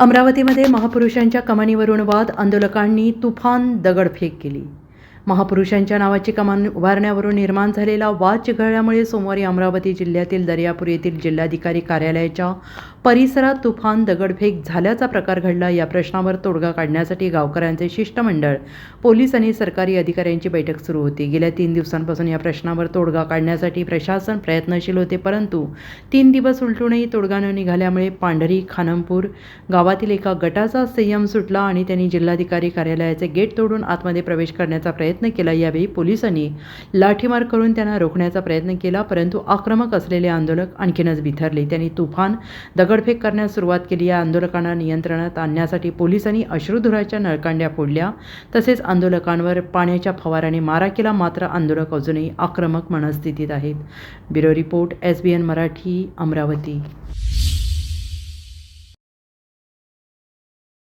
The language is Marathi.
अमरावतीमध्ये महापुरुषांच्या कमानीवरून वाद आंदोलकांनी तुफान दगडफेक केली. महापुरुषांच्या नावाची कमान उभारण्यावरून निर्माण झालेला वाद चिघळल्यामुळे सोमवारी अमरावती जिल्ह्यातील दर्यापूर येथील जिल्हाधिकारी कार्यालयाच्या परिसरात तुफान दगडफेक झाल्याचा प्रकार घडला. या प्रश्नावर तोडगा काढण्यासाठी गावकऱ्यांचे शिष्टमंडळ पोलीस आणि सरकारी अधिकाऱ्यांची बैठक सुरू होती. गेल्या तीन दिवसांपासून या प्रश्नावर तोडगा काढण्यासाठी प्रशासन प्रयत्नशील होते परंतु तीन दिवस उलटूनही तोडगा न निघाल्यामुळे पांढरी खानमपूर गावातील एका गटाचा संयम सुटला आणि त्यांनी जिल्हाधिकारी कार्यालयाचे गेट तोडून आतमध्ये प्रवेश करण्याचा प्रयत्न प्रयत्न केला यावेळी पोलिसांनी लाठीमार करून त्यांना रोखण्याचा प्रयत्न केला परंतु आक्रमक असलेले आंदोलक आणखीनच बिथरले त्यांनी तुफान दगडफेक करण्यास सुरुवात केली. या आंदोलकांना नियंत्रणात आणण्यासाठी पोलिसांनी अश्रुधुराच्या नळकांड्या फोडल्या. तसेच आंदोलकांवर पाण्याच्या फवाराने मारा केला. मात्र आंदोलक अजूनही आक्रमक मनस्थितीत आहेत. Bureau report S B N Marathi Amravati.